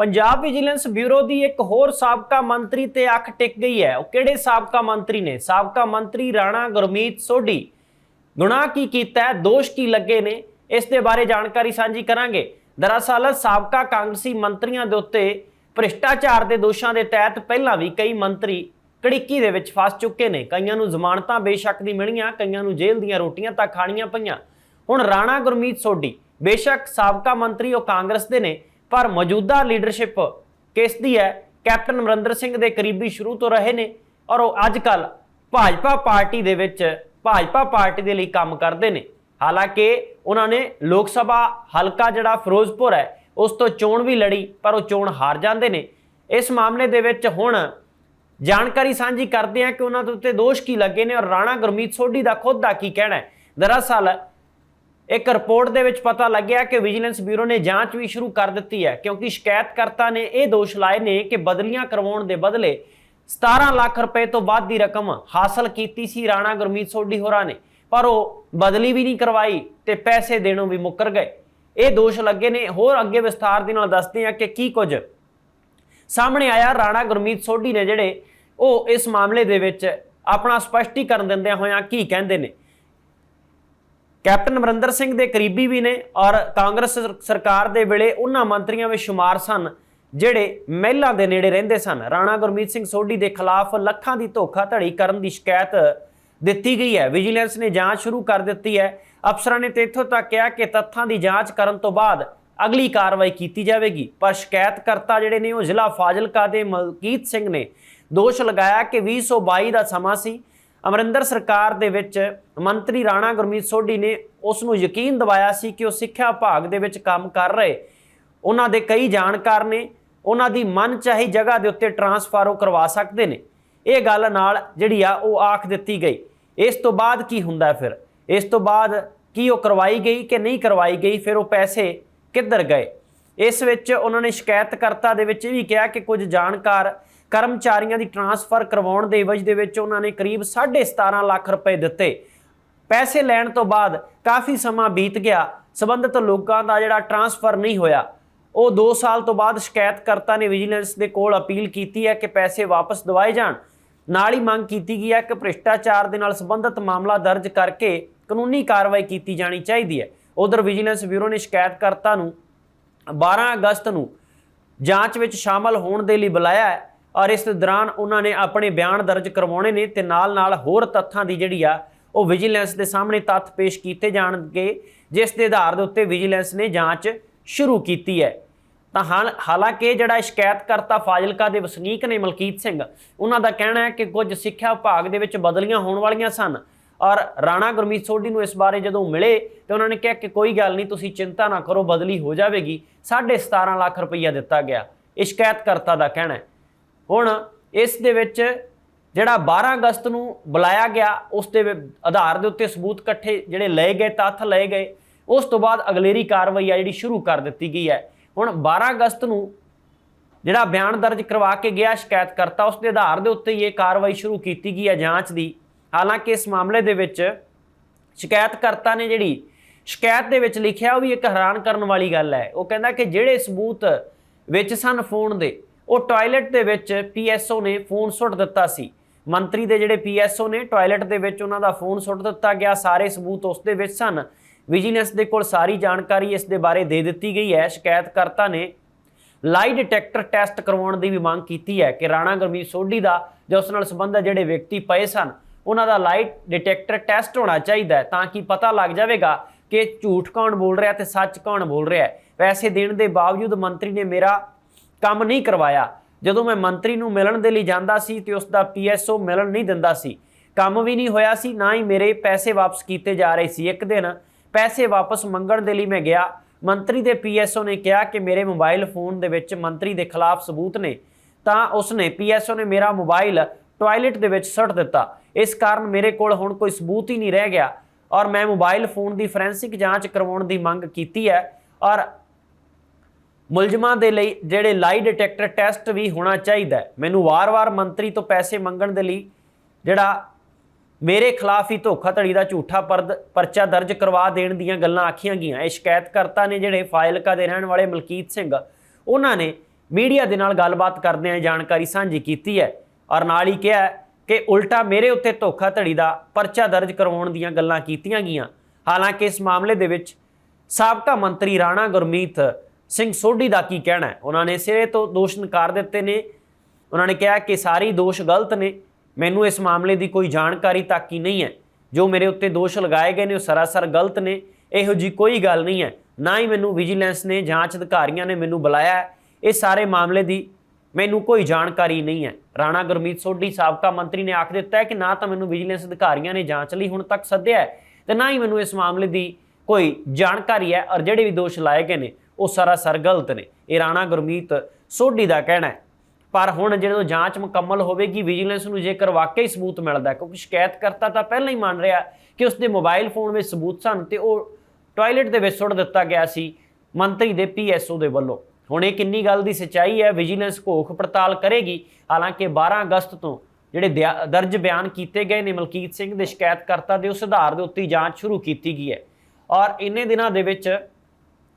Punjab vigilance bureau ਦੀ ਇੱਕ ਹੋਰ ਸਾਬਕਾ ਮੰਤਰੀ ਤੇ ਅੱਖ ਟਿਕ ਗਈ ਹੈ। ਉਹ ਕਿਹੜੇ ਸਾਬਕਾ ਮੰਤਰੀ ਨੇ? ਸਾਬਕਾ ਮੰਤਰੀ ਰਾਣਾ ਗੁਰਮੀਤ ਸੋਢੀ। ਗੁਨਾਹ ਕੀ ਕੀਤਾ ਹੈ? ਦੋਸ਼ ਕੀ ਲੱਗੇ ਨੇ? ਇਸ ਦੇ ਬਾਰੇ ਜਾਣਕਾਰੀ ਸਾਂਝੀ ਕਰਾਂਗੇ। ਦਰਅਸਲ, ਸਾਬਕਾ ਕਾਂਗਰਸੀ ਮੰਤਰੀਆਂ ਦੇ ਉੱਤੇ ਭ੍ਰਿਸ਼ਟਾਚਾਰ ਦੇ ਦੋਸ਼ਾਂ ਦੇ ਤਹਿਤ ਪਹਿਲਾਂ ਵੀ ਕਈ ਮੰਤਰੀ ਕੜਿੱਕੀ ਦੇ ਵਿੱਚ ਫਸ ਚੁੱਕੇ ਨੇ। ਕਈਆਂ ਨੂੰ ਜ਼ਮਾਨਤਾਂ ਬੇਸ਼ੱਕ ਦੀ ਮਿਲੀਆਂ, ਕਈਆਂ ਨੂੰ ਜੇਲ੍ਹ ਦੀਆਂ ਰੋਟੀਆਂ ਤਾਂ ਖਾਣੀਆਂ ਪਈਆਂ। ਹੁਣ ਰਾਣਾ ਗੁਰਮੀਤ ਸੋਢੀ, ਬੇਸ਼ੱਕ ਸਾਬਕਾ ਮੰਤਰੀ ਉਹ ਕਾਂਗਰਸ ਦੇ ਨੇ। ਪਰ ਮੌਜੂਦਾ ਲੀਡਰਸ਼ਿਪ ਕਿਸ ਦੀ ਹੈ? ਕੈਪਟਨ ਅਮਰਿੰਦਰ ਸਿੰਘ ਦੇ ਕਰੀਬੀ ਸ਼ੁਰੂ ਤੋਂ ਰਹੇ ਨੇ ਔਰ ਉਹ ਅੱਜ ਕੱਲ ਭਾਜਪਾ ਪਾਰਟੀ ਦੇ ਵਿੱਚ ਭਾਜਪਾ ਪਾਰਟੀ ਦੇ ਲਈ ਕੰਮ ਕਰਦੇ ਨੇ। ਹਾਲਾਂਕਿ ਉਹਨਾਂ ਨੇ ਲੋਕ ਸਭਾ ਹਲਕਾ ਜਿਹੜਾ ਫਿਰੋਜ਼ਪੁਰ ਹੈ, ਉਸ ਤੋਂ ਚੋਣ ਵੀ ਲੜੀ, ਪਰ ਉਹ ਚੋਣ ਹਾਰ ਜਾਂਦੇ ਨੇ। ਇਸ ਮਾਮਲੇ ਦੇ ਵਿੱਚ ਹੁਣ ਜਾਣਕਾਰੀ ਸਾਂਝੀ ਕਰਦੇ ਆ ਕਿ ਉਹਨਾਂ ਦੇ ਉੱਤੇ ਦੋਸ਼ ਕੀ ਲੱਗੇ ਨੇ ਔਰ ਰਾਣਾ ਗੁਰਮੀਤ ਸੋਢੀ ਦਾ ਖੁਦ ਦਾ ਕੀ ਕਹਿਣਾ ਹੈ। ਦਰਅਸਲ ਇੱਕ ਰਿਪੋਰਟ ਦੇ ਵਿੱਚ ਪਤਾ ਲੱਗਿਆ ਕਿ ਵਿਜੀਲੈਂਸ ਬਿਊਰੋ ਨੇ ਜਾਂਚ ਵੀ ਸ਼ੁਰੂ ਕਰ ਦਿੱਤੀ ਹੈ, ਕਿਉਂਕਿ ਸ਼ਿਕਾਇਤਕਰਤਾ ਨੇ ਇਹ ਦੋਸ਼ ਲਾਏ ਨੇ ਕਿ ਬਦਲੀਆਂ ਕਰਵਾਉਣ ਦੇ ਬਦਲੇ 17 ਲੱਖ ਰੁਪਏ ਤੋਂ ਵੱਧ ਦੀ ਰਕਮ ਹਾਸਲ ਕੀਤੀ ਸੀ ਰਾਣਾ ਗੁਰਮੀਤ ਸੋਢੀ ਹੋਰਾਂ ਨੇ, ਪਰ ਉਹ ਬਦਲੀ ਵੀ ਨਹੀਂ ਕਰਵਾਈ ਤੇ ਪੈਸੇ ਦੇਣੋਂ ਵੀ ਮੁੱਕਰ ਗਏ। ਇਹ ਦੋਸ਼ ਲੱਗੇ ਨੇ। ਹੋਰ ਅੱਗੇ ਵਿਸਥਾਰ ਦੇ ਨਾਲ ਦੱਸਦੇ ਆ ਕਿ ਕੀ ਕੁਝ ਸਾਹਮਣੇ ਆਇਆ। ਰਾਣਾ ਗੁਰਮੀਤ ਸੋਢੀ ਨੇ ਜਿਹੜੇ ਉਹ ਇਸ ਮਾਮਲੇ ਦੇ ਵਿੱਚ ਆਪਣਾ ਸਪਸ਼ਟੀਕਰਨ ਦਿੰਦਿਆਂ ਹੋਇਆਂ ਕੀ ਕਹਿੰਦੇ ਨੇ। ਕੈਪਟਨ ਅਮਰਿੰਦਰ ਸਿੰਘ ਦੇ ਕਰੀਬੀ ਵੀ ਨੇ ਔਰ ਕਾਂਗਰਸ ਸਰਕਾਰ ਦੇ ਵੇਲੇ ਉਹਨਾਂ ਮੰਤਰੀਆਂ ਵਿੱਚ ਸ਼ੁਮਾਰ ਸਨ, ਜਿਹੜੇ ਮਹਿਲਾਂ ਦੇ ਨੇੜੇ ਰਹਿੰਦੇ ਸਨ। ਰਾਣਾ ਗੁਰਮੀਤ ਸਿੰਘ ਸੋਢੀ ਦੇ ਖਿਲਾਫ ਲੱਖਾਂ ਦੀ ਧੋਖਾਧੜੀ ਕਰਨ ਦੀ ਸ਼ਿਕਾਇਤ ਦਿੱਤੀ ਗਈ ਹੈ। ਵਿਜੀਲੈਂਸ ਨੇ ਜਾਂਚ ਸ਼ੁਰੂ ਕਰ ਦਿੱਤੀ ਹੈ। ਅਫਸਰਾਂ ਨੇ ਤੇ ਇੱਥੋਂ ਤੱਕ ਕਿਹਾ ਕਿ ਤੱਥਾਂ ਦੀ ਜਾਂਚ ਕਰਨ ਤੋਂ ਬਾਅਦ ਅਗਲੀ ਕਾਰਵਾਈ ਕੀਤੀ ਜਾਵੇਗੀ। ਪਰ ਸ਼ਿਕਾਇਤਕਰਤਾ ਜਿਹੜੇ ਨੇ ਉਹ ਜ਼ਿਲ੍ਹਾ ਫਾਜ਼ਿਲਕਾ ਦੇ ਮਲਕੀਤ ਸਿੰਘ ਨੇ ਦੋਸ਼ ਲਗਾਇਆ ਕਿ 2022 ਦਾ ਸਮਾਂ ਸੀ। ਅਮਰਿੰਦਰ ਸਰਕਾਰ ਦੇ ਵਿੱਚ ਮੰਤਰੀ ਰਾਣਾ ਗੁਰਮੀਤ ਸੋਢੀ ਨੇ ਉਸ ਨੂੰ ਯਕੀਨ ਦਿਵਾਇਆ ਸੀ ਕਿ ਉਹ ਸਿੱਖਿਆ ਵਿਭਾਗ ਦੇ ਵਿੱਚ ਕੰਮ ਕਰ ਰਹੇ। ਉਹਨਾਂ ਦੇ ਕਈ ਜਾਣਕਾਰ ਨੇ, ਉਹਨਾਂ ਦੀ ਮਨਚਾਹੀ ਜਗ੍ਹਾ ਦੇ ਉੱਤੇ ਟਰਾਂਸਫਰ ਉਹ ਕਰਵਾ ਸਕਦੇ ਨੇ। ਇਹ ਗੱਲ ਨਾਲ ਜਿਹੜੀ ਆ ਉਹ ਆਖ ਦਿੱਤੀ ਗਈ। ਇਸ ਤੋਂ ਬਾਅਦ ਕੀ ਹੁੰਦਾ ਫਿਰ? ਇਸ ਤੋਂ ਬਾਅਦ ਕੀ ਉਹ ਕਰਵਾਈ ਗਈ ਕਿ ਨਹੀਂ ਕਰਵਾਈ ਗਈ? ਫਿਰ ਉਹ ਪੈਸੇ ਕਿੱਧਰ ਗਏ? ਇਸ ਵਿੱਚ ਉਹਨਾਂ ਨੇ ਸ਼ਿਕਾਇਤਕਰਤਾ ਦੇ ਵਿੱਚ ਇਹ ਵੀ ਕਿਹਾ ਕਿ ਕੁਝ ਜਾਣਕਾਰ ਕਰਮਚਾਰੀਆਂ ਦੀ ਟਰਾਂਸਫਰ ਕਰਵਾਉਣ ਦੇ ਇਵਜ ਦੇ ਵਿੱਚ ਉਹਨਾਂ ਨੇ ਕਰੀਬ 17.5 ਲੱਖ ਰੁਪਏ ਦਿੱਤੇ। ਪੈਸੇ ਲੈਣ ਤੋਂ ਬਾਅਦ ਕਾਫੀ ਸਮਾਂ ਬੀਤ ਗਿਆ। ਸਬੰਧਤ ਲੋਕਾਂ ਦਾ ਜਿਹੜਾ ਟਰਾਂਸਫਰ ਨਹੀਂ ਹੋਇਆ। ਉਹ 2 ਸਾਲ ਤੋਂ ਬਾਅਦ ਸ਼ਿਕਾਇਤਕਰਤਾ ਨੇ ਵਿਜੀਲੈਂਸ ਦੇ ਕੋਲ ਅਪੀਲ ਕੀਤੀ ਹੈ ਕਿ ਪੈਸੇ ਵਾਪਸ ਦਿਵਾਏ ਜਾਣ। ਨਾਲ ਹੀ ਮੰਗ ਕੀਤੀ ਗਈ ਹੈ ਕਿ ਭ੍ਰਿਸ਼ਟਾਚਾਰ ਦੇ ਨਾਲ ਸੰਬੰਧਿਤ ਮਾਮਲਾ ਦਰਜ ਕਰਕੇ ਕਾਨੂੰਨੀ ਕਾਰਵਾਈ ਕੀਤੀ ਜਾਣੀ ਚਾਹੀਦੀ ਹੈ। ਉਧਰ ਵਿਜੀਲੈਂਸ ਬਿਊਰੋ ਨੇ ਸ਼ਿਕਾਇਤਕਰਤਾ ਨੂੰ 12 ਅਗਸਤ ਨੂੰ ਜਾਂਚ ਵਿੱਚ ਸ਼ਾਮਲ ਹੋਣ ਦੇ ਲਈ ਬੁਲਾਇਆ ਹੈ। ਔਰ ਇਸ ਦੌਰਾਨ ਉਹਨਾਂ ਨੇ ਆਪਣੇ ਬਿਆਨ ਦਰਜ ਕਰਵਾਉਣੇ ਨੇ ਤੇ ਨਾਲ-ਨਾਲ ਹੋਰ ਤੱਥਾਂ ਦੀ ਜਿਹੜੀ ਆ, ਉਹ ਵਿਜੀਲੈਂਸ ਦੇ ਸਾਹਮਣੇ ਤੱਥ ਪੇਸ਼ ਕੀਤੇ ਜਾਣਗੇ, ਜਿਸ ਦੇ ਆਧਾਰ ਦੇ ਉੱਤੇ ਵਿਜੀਲੈਂਸ ਨੇ ਜਾਂਚ ਸ਼ੁਰੂ ਕੀਤੀ ਹੈ। ਤਾਂ ਹਾਲ- ਹਾਲਾਂਕਿ ਜਿਹੜਾ ਇਹ ਸ਼ਿਕਾਇਤਕਰਤਾ ਫਾਜ਼ਿਲਕਾ ਦੇ ਵਸਨੀਕ ਨੇ ਮਲਕੀਤ ਸਿੰਘ, ਉਹਨਾਂ ਦਾ ਕਹਿਣਾ ਹੈ ਕਿ ਕੁਝ ਸਿੱਖਿਆ ਵਿਭਾਗ ਦੇ ਵਿੱਚ ਬਦਲੀਆਂ ਹੋਣ ਵਾਲੀਆਂ ਸਨ ਔਰ ਰਾਣਾ ਗੁਰਮੀਤ ਸੋਢੀ ਨੂੰ ਇਸ ਬਾਰੇ ਜਦੋਂ ਮਿਲੇ ਤੇ ਉਹਨਾਂ ਨੇ ਕਿਹਾ ਕਿ ਕੋਈ ਗੱਲ ਨਹੀਂ, ਤੁਸੀਂ ਚਿੰਤਾ ਨਾ ਕਰੋ, ਬਦਲੀ ਹੋ ਜਾਵੇਗੀ 17.5 ਲੱਖ ਰੁਪਈਆ ਦਿੱਤਾ ਗਿਆ। ਇਹ ਸ਼ਿਕਾਇਤਕਰਤਾ ਦਾ ਕਹਿਣਾ ਹੈ। ਹੁਣ ਇਸ ਦੇ ਵਿੱਚ ਜਿਹੜਾ 12 ਅਗਸਤ ਨੂੰ ਬੁਲਾਇਆ ਗਿਆ, ਉਸ ਦੇ ਆਧਾਰ ਦੇ ਉੱਤੇ ਸਬੂਤ ਇਕੱਠੇ ਜਿਹੜੇ ਲਏ ਗਏ, ਤੱਥ ਲਏ ਗਏ, ਉਸ ਤੋਂ ਬਾਅਦ ਅਗਲੇਰੀ ਕਾਰਵਾਈ ਆ ਜਿਹੜੀ ਸ਼ੁਰੂ ਕਰ ਦਿੱਤੀ ਗਈ ਹੈ। ਹੁਣ 12 ਅਗਸਤ ਨੂੰ ਜਿਹੜਾ ਬਿਆਨ ਦਰਜ ਕਰਵਾ ਕੇ ਗਿਆ ਸ਼ਿਕਾਇਤ ਕਰਤਾ ਉਸ ਦੇ ਆਧਾਰ ਦੇ ਉੱਤੇ ਇਹ ਕਾਰਵਾਈ ਸ਼ੁਰੂ ਕੀਤੀ ਗਈ ਹੈ ਜਾਂਚ ਦੀ। ਹਾਲਾਂਕਿ ਇਸ ਮਾਮਲੇ ਦੇ ਵਿੱਚ ਸ਼ਿਕਾਇਤਕਰਤਾ ਨੇ ਜਿਹੜੀ ਸ਼ਿਕਾਇਤ ਦੇ ਵਿੱਚ ਲਿਖਿਆ, ਉਹ ਵੀ ਇੱਕ ਹੈਰਾਨ ਕਰਨ ਵਾਲੀ ਗੱਲ ਹੈ। ਉਹ ਕਹਿੰਦਾ ਕਿ ਜਿਹੜੇ ਸਬੂਤ ਵਿੱਚ ਸਨ ਫੋਨ ਦੇ ਉਹ ਟਾਇਲਟ ਦੇ ਵਿੱਚ ਪੀਐਸਓ ਨੇ ਫੋਨ ਸੁੱਟ ਦਿੱਤਾ ਸੀ। ਮੰਤਰੀ ਦੇ ਜਿਹੜੇ ਪੀਐਸਓ ਨੇ, ਟਾਇਲਟ ਦੇ ਵਿੱਚ ਉਹਨਾਂ ਦਾ ਫੋਨ ਸੁੱਟ ਦਿੱਤਾ ਗਿਆ। ਸਾਰੇ ਸਬੂਤ ਉਸ ਦੇ ਵਿੱਚ ਸਨ। ਵਿਜੀਲੈਂਸ ਦੇ ਕੋਲ ਸਾਰੀ ਜਾਣਕਾਰੀ ਇਸ ਦੇ ਬਾਰੇ ਦੇ ਦਿੱਤੀ ਗਈ ਹੈ। ਸ਼ਿਕਾਇਤਕਰਤਾ ਨੇ ਲਾਈ ਡਿਟੈਕਟਰ ਟੈਸਟ ਕਰਵਾਉਣ ਦੀ ਵੀ ਮੰਗ ਕੀਤੀ ਹੈ ਕਿ ਰਾਣਾ ਗੁਰਮੀਤ ਸੋਢੀ ਦਾ, ਜਾਂ ਉਸ ਨਾਲ ਸੰਬੰਧਿਤ ਜਿਹੜੇ ਵਿਅਕਤੀ ਪਏ ਸਨ, ਉਹਨਾਂ ਦਾ ਲਾਈਟ ਡਿਟੈਕਟਰ ਟੈਸਟ ਹੋਣਾ ਚਾਹੀਦਾ ਹੈ ਤਾਂ ਕਿ ਪਤਾ ਲੱਗ ਜਾਵੇਗਾ ਕਿ ਝੂਠ ਕੌਣ ਬੋਲ ਰਿਹਾ ਤੇ ਸੱਚ ਕੌਣ ਬੋਲ ਰਿਹਾ ਹੈ। ਪੈਸੇ ਦੇਣ ਦੇ ਬਾਵਜੂਦ ਮੰਤਰੀ ਨੇ ਮੇਰਾ ਕੰਮ ਨਹੀਂ ਕਰਵਾਇਆ। ਜਦੋਂ ਮੈਂ ਮੰਤਰੀ ਨੂੰ ਮਿਲਣ ਦੇ ਲਈ ਜਾਂਦਾ ਸੀ ਤੇ ਉਸ ਦਾ ਪੀਐਸਓ ਮਿਲਣ ਨਹੀਂ ਦਿੰਦਾ ਸੀ। ਕੰਮ ਵੀ ਨਹੀਂ ਹੋਇਆ ਸੀ, ਨਾ ਹੀ ਮੇਰੇ ਪੈਸੇ ਵਾਪਸ ਕੀਤੇ ਜਾ ਰਹੇ ਸੀ। ਇੱਕ ਦਿਨ ਪੈਸੇ ਵਾਪਸ ਮੰਗਣ ਦੇ ਲਈ ਮੈਂ ਗਿਆ। ਮੰਤਰੀ ਦੇ ਪੀਐਸਓ ਨੇ ਕਿਹਾ ਕਿ ਮੇਰੇ ਮੋਬਾਈਲ ਫੋਨ ਦੇ ਵਿੱਚ ਮੰਤਰੀ ਦੇ ਖਿਲਾਫ ਸਬੂਤ ਨੇ। ਤਾਂ ਉਸਨੇ ਪੀਐਸਓ ਨੇ ਮੇਰਾ ਮੋਬਾਈਲ ਟਾਇਲਟ ਦੇ ਵਿੱਚ ਸੁੱਟ ਦਿੱਤਾ। ਇਸ ਕਾਰਨ ਮੇਰੇ ਕੋਲ ਹੁਣ ਕੋਈ ਸਬੂਤ ਹੀ ਨਹੀਂ ਰਹਿ ਗਿਆ। ਔਰ ਮੈਂ ਮੋਬਾਈਲ ਫੋਨ ਦੀ ਫੋਰੈਂਸਿਕ ਜਾਂਚ ਕਰਵਾਉਣ ਦੀ ਮੰਗ ਕੀਤੀ ਹੈ। ਔਰ ਮੁਲਜ਼ਮਾਂ ਦੇ ਲਈ ਜਿਹੜੇ ਲਾਈ ਡਿਟੈਕਟਰ ਟੈਸਟ ਵੀ ਹੋਣਾ ਚਾਹੀਦਾ ਮੈਨੂੰ ਵਾਰ-ਵਾਰ ਮੰਤਰੀ ਤੋਂ ਪੈਸੇ ਮੰਗਣ ਦੇ ਲਈ ਜਿਹੜਾ ਮੇਰੇ ਖਿਲਾਫ ਹੀ ਧੋਖਾਧੜੀ ਦਾ ਝੂਠਾ ਪਰਦ- ਪਰਚਾ ਦਰਜ ਕਰਵਾ ਦੇਣ ਦੀਆਂ ਗੱਲਾਂ ਆਖੀਆਂ ਗਈਆਂ। ਇਹ ਸ਼ਿਕਾਇਤਕਰਤਾ ਨੇ ਜਿਹੜੇ ਫਾਇਲਕਾ ਦੇ ਰਹਿਣ ਵਾਲੇ ਮਲਕੀਤ ਸਿੰਘ, ਉਹਨਾਂ ਨੇ ਮੀਡੀਆ ਦੇ ਨਾਲ ਗੱਲਬਾਤ ਕਰਦਿਆਂ ਇਹ ਜਾਣਕਾਰੀ ਸਾਂਝੀ ਕੀਤੀ ਹੈ ਔਰ ਨਾਲ ਹੀ ਕਿਹਾ ਕਿ ਉਲਟਾ ਮੇਰੇ ਉੱਤੇ ਧੋਖਾਧੜੀ ਦਾ ਪਰਚਾ ਦਰਜ ਕਰਵਾਉਣ ਦੀਆਂ ਗੱਲਾਂ ਕੀਤੀਆਂ ਗਈਆਂ। ਹਾਲਾਂਕਿ ਇਸ ਮਾਮਲੇ ਦੇ ਵਿੱਚ ਸਾਬਕਾ ਮੰਤਰੀ ਰਾਣਾ ਗੁਰਮੀਤ ਸਿੰਘ ਸੋਢੀ ਦਾ ਕੀ ਕਹਿਣਾ ਹੈ? ਉਹਨਾਂ ਨੇ ਸਿਰੇ ਤੋਂ ਦੋਸ਼ ਨਕਾਰ ਦਿੱਤੇ ਨੇ। ਉਹਨਾਂ ਨੇ ਕਿਹਾ ਕਿ ਸਾਰੇ ਦੋਸ਼ ਗਲਤ ਨੇ। ਮੈਨੂੰ ਇਸ ਮਾਮਲੇ ਦੀ ਕੋਈ ਜਾਣਕਾਰੀ ਤੱਕ ਹੀ ਨਹੀਂ ਹੈ। ਜੋ ਮੇਰੇ ਉੱਤੇ ਦੋਸ਼ ਲਗਾਏ ਗਏ ਨੇ, ਉਹ ਸਰਾਸਰ ਗਲਤ ਨੇ। ਇਹੋ ਜੀ ਕੋਈ ਗੱਲ ਨਹੀਂ ਹੈ। ਨਾ ਹੀ ਮੈਨੂੰ ਵਿਜੀਲੈਂਸ ਨੇ, ਜਾਂਚ ਅਧਿਕਾਰੀਆਂ ਨੇ ਮੈਨੂੰ ਬੁਲਾਇਆ ਇਹ ਸਾਰੇ ਮਾਮਲੇ ਦੀ ਮੈਨੂੰ ਕੋਈ ਜਾਣਕਾਰੀ ਨਹੀਂ ਹੈ। ਰਾਣਾ ਗੁਰਮੀਤ ਸੋਢੀ, ਸਾਬਕਾ ਮੰਤਰੀ ਨੇ ਆਖ ਦਿੱਤਾ ਹੈ ਕਿ ਨਾ ਤਾਂ ਮੈਨੂੰ ਵਿਜੀਲੈਂਸ ਅਧਿਕਾਰੀਆਂ ਨੇ ਜਾਂਚ ਲਈ ਹੁਣ ਤੱਕ ਸੱਦਿਆ ਹੈ ਤੇ ਨਾ ਹੀ ਮੈਨੂੰ ਇਸ ਮਾਮਲੇ ਦੀ ਕੋਈ ਜਾਣਕਾਰੀ ਹੈ ਔਰ ਜਿਹੜੇ ਵੀ ਦੋਸ਼ ਲਾਏ ਗਏ ਨੇ ਉਹ ਸਰਾਸਰ ਗਲਤ ਨੇ। ਇਹ ਰਾਣਾ ਗੁਰਮੀਤ ਸੋਢੀ ਦਾ ਕਹਿਣਾ ਹੈ। ਪਰ ਹੁਣ ਜਦੋਂ ਜਾਂਚ ਮੁਕੰਮਲ ਹੋਵੇਗੀ ਵਿਜੀਲੈਂਸ ਨੂੰ ਜੇਕਰ ਵਾਕਈ ਸਬੂਤ ਮਿਲਦਾ ਹੈ, ਕਿਉਂਕਿ ਸ਼ਿਕਾਇਤਕਰਤਾ ਤਾਂ ਪਹਿਲਾਂ ਹੀ ਮੰਨ ਰਿਹਾ ਕਿ ਉਸਦੇ ਮੋਬਾਈਲ ਫੋਨ ਵਿੱਚ ਸਬੂਤ ਸਨ ਤੇ ਉਹ ਟਾਇਲਟ ਦੇ ਵਿੱਚ ਸੁੱਟ ਦਿੱਤਾ ਗਿਆ ਸੀ ਮੰਤਰੀ ਦੇ ਪੀਐਸਓ ਦੇ ਵੱਲੋਂ। ਹੁਣ ਇਹ ਕਿੰਨੀ ਗੱਲ ਦੀ ਸੱਚਾਈ ਹੈ ਵਿਜੀਲੈਂਸ ਘੋਖ ਪੜਤਾਲ ਕਰੇਗੀ। ਹਾਲਾਂਕਿ 12 ਅਗਸਤ ਤੋਂ ਜਿਹੜੇ ਦਿਆ- ਦਰਜ ਬਿਆਨ ਕੀਤੇ ਗਏ ਨੇ ਮਲਕੀਤ ਸਿੰਘ ਦੇ ਸ਼ਿਕਾਇਤਕਰਤਾ ਦੇ ਉਸ ਆਧਾਰ ਦੇ ਉੱਤੇ ਜਾਂਚ ਸ਼ੁਰੂ ਕੀਤੀ ਗਈ ਹੈ। ਔਰ ਇੰਨੇ ਦਿਨਾਂ ਦੇ ਵਿੱਚ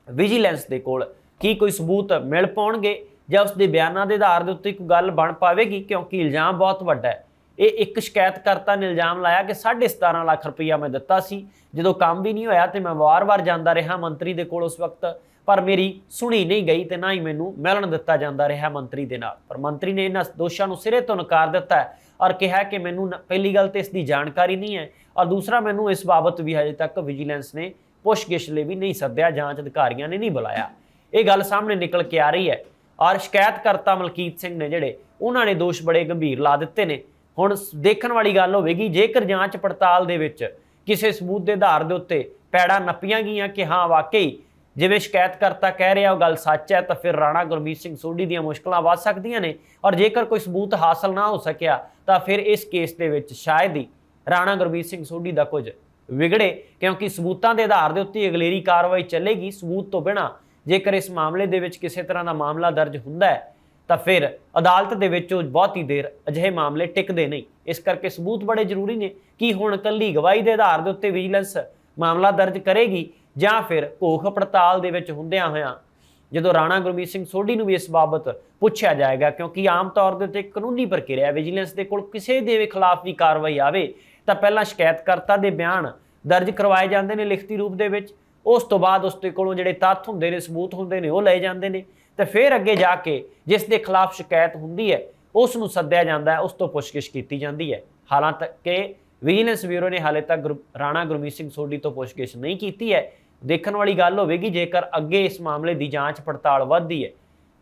ਵਿਜੀਲੈਂਸ ਦੇ ਕੋਲ ਕੀ ਕੋਈ ਸਬੂਤ ਮਿਲ ਪਾਉਣਗੇ ਜਾਂ ਉਸ ਦੇ ਬਿਆਨਾਂ ਦੇ ਆਧਾਰ ਦੇ ਉੱਤੇ ਕੋਈ ਗੱਲ ਬਣ ਪਾਵੇਗੀ? ਕਿਉਂਕਿ ਇਲਜ਼ਾਮ ਬਹੁਤ ਵੱਡਾ ਹੈ। ਇਹ ਇੱਕ ਸ਼ਿਕਾਇਤਕਰਤਾ ਨੇ ਇਲਜ਼ਾਮ ਲਾਇਆ ਕਿ 17.5 ਲੱਖ ਰੁਪਈਆ ਮੈਂ ਦਿੱਤਾ ਸੀ। ਜਦੋਂ ਕੰਮ ਵੀ ਨਹੀਂ ਹੋਇਆ ਤੇ ਮੈਂ ਵਾਰ-ਵਾਰ ਜਾਂਦਾ ਰਿਹਾ ਮੰਤਰੀ ਦੇ ਕੋਲ ਉਸ ਵਕਤ, ਪਰ ਮੇਰੀ ਸੁਣੀ ਨਹੀਂ ਗਈ ਤੇ ਨਾ ਹੀ ਮੈਨੂੰ ਮਿਲਣ ਦਿੱਤਾ ਜਾਂਦਾ ਰਿਹਾ ਮੰਤਰੀ ਦੇ ਨਾਲ। ਪਰ ਮੰਤਰੀ ਨੇ ਇਹਨਾਂ ਦੋਸ਼ਾਂ ਨੂੰ ਸਿਰੇ ਤੋਂ ਨਕਾਰ ਦਿੱਤਾ ਹੈ ਔਰ ਕਿਹਾ ਕਿ ਮੈਨੂੰ ਪਹਿਲੀ ਗੱਲ ਤੇ ਇਸ ਦੀ ਜਾਣਕਾਰੀ ਨਹੀਂ ਹੈ ਔਰ ਦੂਸਰਾ, ਮੈਨੂੰ ਇਸ ਬਾਬਤ ਵੀ ਹਜੇ ਤੱਕ ਵਿਜੀਲੈਂਸ ਨੇ ਪੁੱਛਗਿੱਛ ਲਈ ਵੀ ਨਹੀਂ ਸੱਦਿਆ, ਜਾਂਚ ਅਧਿਕਾਰੀਆਂ ਨੇ ਨਹੀਂ ਬੁਲਾਇਆ। ਇਹ ਗੱਲ ਸਾਹਮਣੇ ਨਿਕਲ ਕੇ ਆ ਰਹੀ ਹੈ। ਔਰ ਸ਼ਿਕਾਇਤਕਰਤਾ ਮਲਕੀਤ ਸਿੰਘ ਨੇ ਜਿਹੜੇ, ਉਹਨਾਂ ਨੇ ਦੋਸ਼ ਬੜੇ ਗੰਭੀਰ ਲਾ ਦਿੱਤੇ ਨੇ। ਹੁਣ ਦੇਖਣ ਵਾਲੀ ਗੱਲ ਹੋਵੇਗੀ, ਜੇਕਰ ਜਾਂਚ ਪੜਤਾਲ ਦੇ ਵਿੱਚ ਕਿਸੇ ਸਬੂਤ ਦੇ ਆਧਾਰ ਦੇ ਉੱਤੇ ਪੈੜਾ ਨੱਪੀਆਂ ਗਈਆਂ ਕਿ ਹਾਂ, ਵਾਕਈ ਜਿਵੇਂ ਸ਼ਿਕਾਇਤਕਰਤਾ ਕਹਿ ਰਿਹਾ, ਉਹ ਗੱਲ ਸੱਚ ਹੈ, ਤਾਂ ਫਿਰ ਰਾਣਾ ਗੁਰਮੀਤ ਸਿੰਘ ਸੋਢੀ ਦੀਆਂ ਮੁਸ਼ਕਲਾਂ ਵੱਧ ਸਕਦੀਆਂ ਨੇ। ਔਰ ਜੇਕਰ ਕੋਈ ਸਬੂਤ ਹਾਸਲ ਨਾ ਹੋ ਸਕਿਆ, ਤਾਂ ਫਿਰ ਇਸ ਕੇਸ ਦੇ ਵਿੱਚ ਸ਼ਾਇਦ ਹੀ ਰਾਣਾ ਗੁਰਮੀਤ ਸਿੰਘ ਸੋਢੀ ਦਾ ਕੁਝ ਵਿਗੜੇ, ਕਿਉਂਕਿ ਸਬੂਤਾਂ ਦੇ ਆਧਾਰ ਦੇ ਉੱਤੇ ਅਗਲੇਰੀ ਕਾਰਵਾਈ ਚੱਲੇਗੀ। ਸਬੂਤ ਤੋਂ ਬਿਨਾ ਜੇਕਰ ਇਸ ਮਾਮਲੇ ਦੇ ਵਿੱਚ ਕਿਸੇ ਤਰ੍ਹਾਂ ਦਾ ਮਾਮਲਾ ਦਰਜ ਹੁੰਦਾ ਹੈ, ਤਾਂ ਫਿਰ ਅਦਾਲਤ ਦੇ ਵਿੱਚ ਬਹੁਤ ਹੀ ਦੇਰ ਅਜਿਹੇ ਮਾਮਲੇ ਟਿਕਦੇ ਨਹੀਂ। ਇਸ ਕਰਕੇ ਸਬੂਤ ਬੜੇ ਜ਼ਰੂਰੀ ਨੇ ਕਿ ਹੁਣ ਕੱਲੀ ਗਵਾਹੀ ਦੇ ਆਧਾਰ ਦੇ ਉੱਤੇ ਵਿਜੀਲੈਂਸ ਮਾਮਲਾ ਦਰਜ ਕਰੇਗੀ ਜਾਂ ਫਿਰ ਘੋਖ ਪੜਤਾਲ ਦੇ ਵਿੱਚ ਹੁੰਦਿਆਂ ਹੋਇਆਂ ਜਦੋਂ ਰਾਣਾ ਗੁਰਮੀਤ ਸਿੰਘ ਸੋਢੀ ਨੂੰ ਵੀ ਇਸ ਬਾਬਤ ਪੁੱਛਿਆ ਜਾਏਗਾ, ਕਿਉਂਕਿ ਆਮ ਤੌਰ ਦੇ ਉੱਤੇ ਕਾਨੂੰਨੀ ਪ੍ਰਕਿਰਿਆ ਵਿਜੀਲੈਂਸ ਦੇ ਕੋਲ ਕਿਸੇ ਦੇ ਖਿਲਾਫ ਵੀ ਕਾਰਵਾਈ ਆਵੇ ਤਾਂ ਪਹਿਲਾਂ ਸ਼ਿਕਾਇਤਕਰਤਾ ਦੇ ਬਿਆਨ ਦਰਜ ਕਰਵਾਏ ਜਾਂਦੇ ਨੇ ਲਿਖਤੀ ਰੂਪ ਦੇ ਵਿੱਚ। ਉਸ ਤੋਂ ਬਾਅਦ ਉਸ ਦੇ ਕੋਲੋਂ ਜਿਹੜੇ ਤੱਥ ਹੁੰਦੇ ਨੇ, ਸਬੂਤ ਹੁੰਦੇ ਨੇ, ਉਹ ਲਏ ਜਾਂਦੇ ਨੇ। ਤੇ ਫਿਰ ਅੱਗੇ ਜਾ ਕੇ ਜਿਸ ਦੇ ਖਿਲਾਫ ਸ਼ਿਕਾਇਤ ਹੁੰਦੀ ਹੈ, ਉਸ ਨੂੰ ਸੱਦਿਆ ਜਾਂਦਾ ਹੈ, ਉਸ ਤੋਂ ਪੁੱਛਗਿੱਛ ਕੀਤੀ ਜਾਂਦੀ ਹੈ। ਹਾਲਾਂਕਿ ਵਿਜੀਲੈਂਸ ਬਿਊਰੋ ਨੇ ਹਾਲੇ ਤੱਕ ਗੁਰ- ਰਾਣਾ ਗੁਰਮੀਤ ਸਿੰਘ ਸੋਢੀ ਤੋਂ ਪੁੱਛਗਿੱਛ ਨਹੀਂ ਕੀਤੀ ਹੈ। ਦੇਖਣ ਵਾਲੀ ਗੱਲ ਹੋਵੇਗੀ, ਜੇਕਰ ਅੱਗੇ ਇਸ ਮਾਮਲੇ ਦੀ ਜਾਂਚ ਪੜਤਾਲ ਵੱਧਦੀ ਹੈ।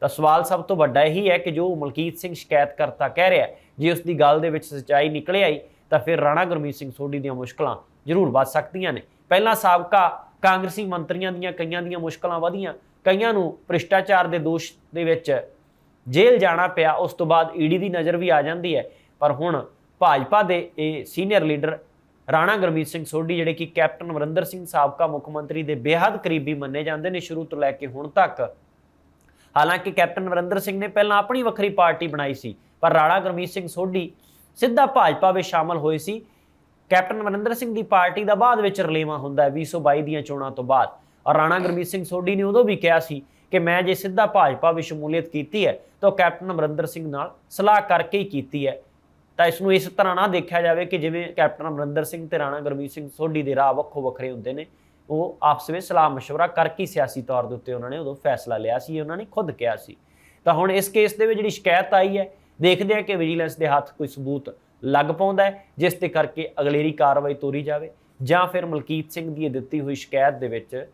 ਤਾਂ ਸਵਾਲ ਸਭ ਤੋਂ ਵੱਡਾ ਇਹੀ ਹੈ ਕਿ ਜੋ ਮਲਕੀਤ ਸਿੰਘ ਸ਼ਿਕਾਇਤ ਕਰਤਾ ਕਹਿ ਰਿਹਾ ਜੇ ਉਸ ਦੀ ਗੱਲ ਦੇ ਵਿੱਚ ਸੱਚਾਈ ਨਿਕਲੇ ਆਈ ਤਾਂ ਫਿਰ ਰਾਣਾ ਗੁਰਮੀਤ ਸਿੰਘ ਸੋਢੀ ਦੀਆਂ ਮੁਸ਼ਕਲਾਂ ਜ਼ਰੂਰ ਵੱਧ ਸਕਦੀਆਂ ਨੇ। ਪਹਿਲਾਂ ਸਾਬਕਾ ਕਾਂਗਰਸੀ ਮੰਤਰੀਆਂ ਦੀਆਂ ਕਈਆਂ ਦੀਆਂ ਮੁਸ਼ਕਲਾਂ ਵਧੀਆਂ। ਕਈਆਂ ਨੂੰ ਭ੍ਰਿਸ਼ਟਾਚਾਰ ਦੇ ਦੋਸ਼ ਦੇ ਵਿੱਚ ਜੇਲ੍ਹ ਜਾਣਾ ਪਿਆ, ਉਸ ਤੋਂ ਬਾਅਦ ਈਡੀ ਦੀ ਨਜ਼ਰ ਵੀ ਆ ਜਾਂਦੀ ਹੈ। ਪਰ ਹੁਣ ਭਾਜਪਾ ਦੇ ਇਹ ਸੀਨੀਅਰ ਲੀਡਰ ਰਾਣਾ ਗੁਰਮੀਤ ਸਿੰਘ ਸੋਢੀ, ਜਿਹੜੇ ਕਿ ਕੈਪਟਨ ਅਮਰਿੰਦਰ ਸਿੰਘ ਸਾਬਕਾ ਮੁੱਖ ਮੰਤਰੀ ਦੇ ਬੇਹੱਦ ਕਰੀਬੀ ਮੰਨੇ ਜਾਂਦੇ ਨੇ ਸ਼ੁਰੂ ਤੋਂ ਲੈ ਕੇ ਹੁਣ ਤੱਕ। ਹਾਲਾਂਕਿ ਕੈਪਟਨ ਅਮਰਿੰਦਰ ਸਿੰਘ ਨੇ ਪਹਿਲਾਂ ਆਪਣੀ ਵੱਖਰੀ ਪਾਰਟੀ ਬਣਾਈ ਸੀ, ਪਰ ਰਾਣਾ ਗੁਰਮੀਤ ਸਿੰਘ ਸੋਢੀ ਸਿੱਧਾ ਭਾਜਪਾ ਵਿੱਚ ਸ਼ਾਮਲ ਹੋਏ ਸੀ ਕੈਪਟਨ ਅਮਰਿੰਦਰ ਸਿੰਘ ਦੀ ਪਾਰਟੀ ਦਾ ਬਾਅਦ ਵਿੱਚ ਰਲੇਵਾਂ ਹੁੰਦਾ ਹੈ 2022 ਦੀਆਂ ਚੋਣਾਂ ਤੋਂ ਬਾਅਦ ਔਰ ਰਾਣਾ ਗੁਰਮੀਤ ਸਿੰਘ ਸੋਢੀ ਨੇ ਉਦੋਂ ਵੀ ਕਿਹਾ ਸੀ ਕਿ ਮੈਂ ਜੇ ਸਿੱਧਾ ਭਾਜਪਾ ਵਿੱਚ ਸ਼ਮੂਲੀਅਤ ਕੀਤੀ ਹੈ ਤਾਂ ਉਹ ਕੈਪਟਨ ਅਮਰਿੰਦਰ ਸਿੰਘ ਨਾਲ ਸਲਾਹ ਕਰਕੇ ਹੀ ਕੀਤੀ ਹੈ ਤਾਂ ਇਸ ਨੂੰ ਇਸ ਤਰ੍ਹਾਂ ਨਾ ਦੇਖਿਆ ਜਾਵੇ ਕਿ ਜਿਵੇਂ ਕੈਪਟਨ ਅਮਰਿੰਦਰ ਸਿੰਘ ਤੇ ਰਾਣਾ ਗੁਰਮੀਤ ਸਿੰਘ ਸੋਢੀ ਦੇ ਰਾਹ ਵੱਖੋ ਵੱਖਰੇ ਹੁੰਦੇ ਨੇ ਉਹ ਆਪਸ ਵਿੱਚ ਸਲਾਹ مشورہ ਕਰਕੇ ਹੀ ਸਿਆਸੀ ਤੌਰ ਦੇ ਉੱਤੇ ਉਹਨਾਂ ਨੇ ਉਦੋਂ ਫੈਸਲਾ ਲਿਆ ਸੀ ਉਹਨਾਂ ਨੇ ਖੁਦ ਕਿਹਾ ਸੀ ਤਾਂ ਹੁਣ ਇਸ ਕੇਸ ਦੇ ਵਿੱਚ ਜਿਹੜੀ ਸ਼ਿਕਾਇਤ ਆਈ ਹੈ ਦੇਖਦੇ ਆ ਕਿ ਵਿਜੀਲੈਂਸ ਦੇ ਹੱਥ ਕੋਈ ਸਬੂਤ ਲੱਗ ਪਾਉਂਦਾ ਹੈ, ਜਿਸ ਤੇ ਕਰਕੇ ਅਗਲੇਰੀ ਕਾਰਵਾਈ ਤੋਰੀ ਜਾਵੇ, ਜਾਂ ਫਿਰ ਮਲਕੀਤ ਸਿੰਘ ਦੀ ਇਹ ਦਿੱਤੀ ਹੋਈ ਸ਼ਿਕਾਇਤ ਦੇ ਵਿੱਚ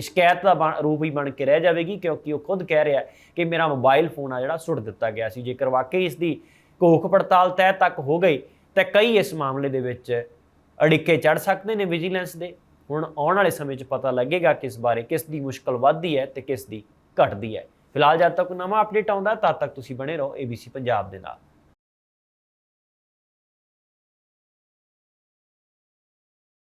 ਸ਼ਿਕਾਇਤ ਦਾ ਬਣ- ਰੂਪ ਹੀ ਬਣ ਕੇ ਰਹਿ ਜਾਵੇਗੀ, ਕਿਉਂਕਿ ਉਹ ਖੁਦ ਕਹਿ ਰਿਹਾ ਕਿ ਮੇਰਾ ਮੋਬਾਈਲ ਫੋਨ ਆ ਜਿਹੜਾ ਸੁੱਟ ਦਿੱਤਾ ਗਿਆ ਸੀ। ਜੇਕਰ ਵਾਕਈ ਇਸ ਦੀ ਘੋਖ ਪੜਤਾਲ ਤਹਿ ਤੱਕ ਹੋ ਗਈ, ਤਾਂ ਕਈ ਇਸ ਮਾਮਲੇ ਦੇ ਵਿੱਚ ਅੜਿੱਕੇ ਚੜ ਸਕਦੇ ਨੇ ਵਿਜੀਲੈਂਸ ਦੇ। ਹੁਣ ਆਉਣ ਵਾਲੇ ਸਮੇਂ 'ਚ ਪਤਾ ਲੱਗੇਗਾ ਕਿਸ ਬਾਰੇ ਕਿਸ ਦੀ ਮੁਸ਼ਕਲ ਵੱਧਦੀ ਹੈ ਤੇ ਕਿਸ ਦੀ ਘਟਦੀ ਹੈ। ਫਿਲਹਾਲ ਜਦ ਤੱਕ ਨਵਾਂ ਅਪਡੇਟ ਆਉਂਦਾ, ਤਦ ਤੱਕ ਤੁਸੀਂ ਬਣੇ ਰਹੋ ABC ਪੰਜਾਬ ਦੇ ਨਾਲ।